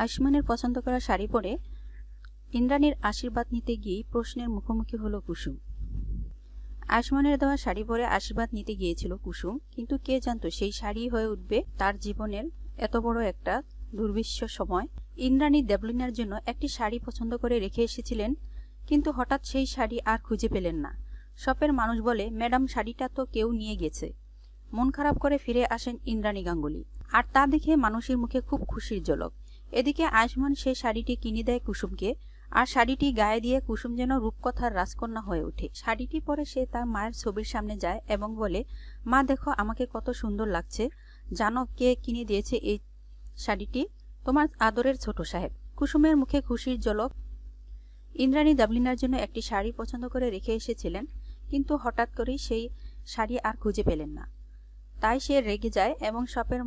আয়ুষ্মানের পছন্দ করা শাড়ি পরে ইন্দ্রাণীর আশীর্বাদ নিতে গিয়েই প্রশ্নের মুখোমুখি হলো কুসুম। আয়ুষ্মানের দেওয়া শাড়ি পরে আশীর্বাদ নিতে গিয়েছিল কুসুম, কিন্তু কে জানতো সেই শাড়ি হয়ে উঠবে তার জীবনের এত বড় একটা দুর্বিশ্ব সময়। ইন্দ্রাণী দেবলিনার জন্য একটি শাড়ি পছন্দ করে রেখে এসেছিলেন, কিন্তু হঠাৎ সেই শাড়ি আর খুঁজে পেলেন না। শপের মানুষ বলে, ম্যাডাম, শাড়িটা তো কেউ নিয়ে গেছে। মন খারাপ করে ফিরে আসেন ইন্দ্রাণী গাঙ্গুলি। আর তা দেখে মানুষের মুখে খুব খুশির ঝলক। এদিকে আয়ুষ্মান সে শাড়িটি কিনে দেয় কুসুমকে, আর শাড়িটি গায়ে দিয়ে কুসুম যেন রূপকথার রাজকন্যা হয়ে ওঠে। শাড়িটি পরে সে তার মায়ের ছবির সামনে যায় এবং বলে, মা, দেখো আমাকে কত সুন্দর লাগছে। জানো কে কিনে দিয়েছে এই শাড়িটি? তোমার আদরের ছোট সাহেব। কুসুমের মুখে খুশির জলক ইন্দ্রাণী দাবলিনার জন্য একটি শাড়ি পছন্দ করে রেখে এসেছিলেন, কিন্তু হঠাৎ করেই সেই শাড়ি আর খুঁজে পেলেন না। তাই সে রেগে যায় এবং শপের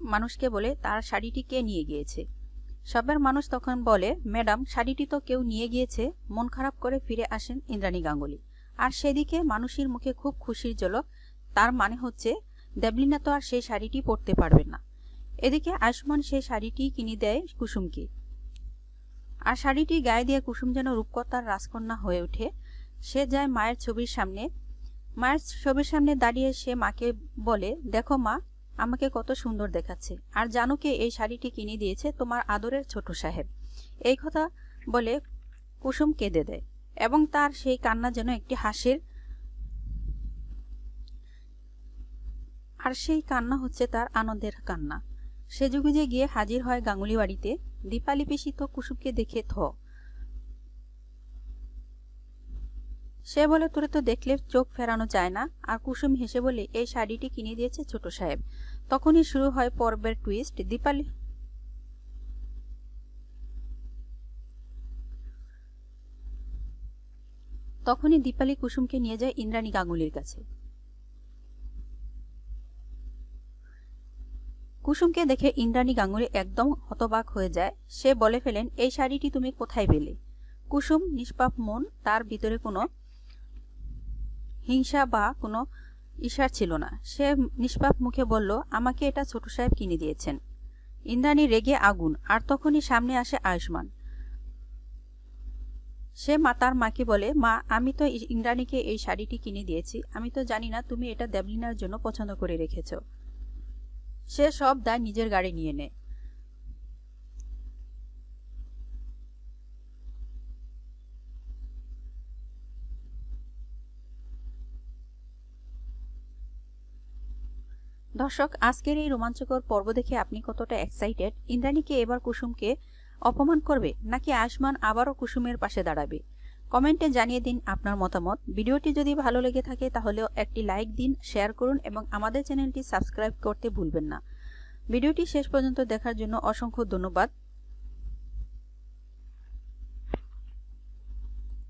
মানুষকে বলে তার শাড়িটি কে নিয়ে গিয়েছে? সবের মানুষ তখন বলে, ম্যাডাম, শাড়িটি তো কেউ নিয়ে গিয়েছে, মন খারাপ করে ফিরে আসেন ইন্দ্রাণী গাঙ্গুলি। আর সেদিকে মানুষের মুখে খুব খুশির জলক তার মানে হচ্ছে, দেবলিনা তো আর সেই শাড়িটি পরতে পারবে না। এদিকে আয়ুষ্মান সেই শাড়িটি কিনে দেয় কুসুমকে। আর শাড়িটি গায়ে দিয়ে কুসুম যেন রূপকথার রাজকন্যা হয়ে ওঠে। সে যায় মায়ের ছবির সামনে। মায়ের ছবির সামনে দাঁড়িয়ে সে মাকে বলে, দেখো মা আমাকে কত সুন্দর দেখাচ্ছে। আর জানো কে এই শাড়িটি কিনে দিয়েছে তোমার আদরের ছোট সাহেব। এই কথা বলে কুসুম কেঁদে দেয় এবং তার সেই কান্না যেন একটি হাসির আর সেই কান্না হচ্ছে তার আনন্দের কান্না। সে যুগে যে গিয়ে হাজির হয় গাঙ্গুলি বাড়িতে দীপালি পিসি তো কুসুমকে দেখে থ। সে বলে, তোরে তো দেখলে চোখ ফেরানো যায় না। আর কুসুম হেসে বলে, এই শাড়িটি কিনে দিয়েছে ছোট সাহেব। তখনই শুরু হয় পর্বের টুইস্ট দীপালি তখনই দীপালি কুসুমকে নিয়ে যায় ইন্দ্রাণী গাঙ্গুলির কাছে। কুসুমকে দেখে ইন্দ্রাণী গাঙ্গুলি একদম হতবাক হয়ে যায়। সে বলে ফেলেন, এই শাড়িটি তুমি কোথায় পেলে? কুসুম নিষ্পাপ মন, তার ভিতরে কোনো হিংসা বা কোনো ঈর্ষার ছিল না। সে নিষ্পাপ মুখে বলল, আমাকে এটা ছোট সাহেব কিনে দিয়েছেন। ইন্দ্রাণী রেগে আগুন, আর তখনই সামনে আসে আয়ুষ্মান। সে মা তার মাকে বলে, মা, আমি তো ইন্দ্রাণীকে এই শাড়িটি কিনে দিয়েছি। আমি তো জানি না তুমি এটা দেবলিনার জন্য পছন্দ করে রেখেছ। সে সব দায় নিজের গাড়ি নিয়ে নেয়। দর্শক, আজকের এই রোমাঞ্চকর পর্ব দেখে আপনি কতটা এক্সাইটেড ইন্দ্রাণীকে এবার কুসুমকে অপমান করবে নাকি আয়ুষ্মান আবারও কুসুমের পাশে দাঁড়াবে? কমেন্টে জানিয়ে দিন আপনার মতামত। ভিডিওটি যদি ভালো লেগে থাকে তাহলে একটি লাইক দিন শেয়ার করুন এবং আমাদের চ্যানেলটি সাবস্ক্রাইব করতে ভুলবেন না। ভিডিওটি শেষ পর্যন্ত দেখার জন্য অসংখ্য ধন্যবাদ।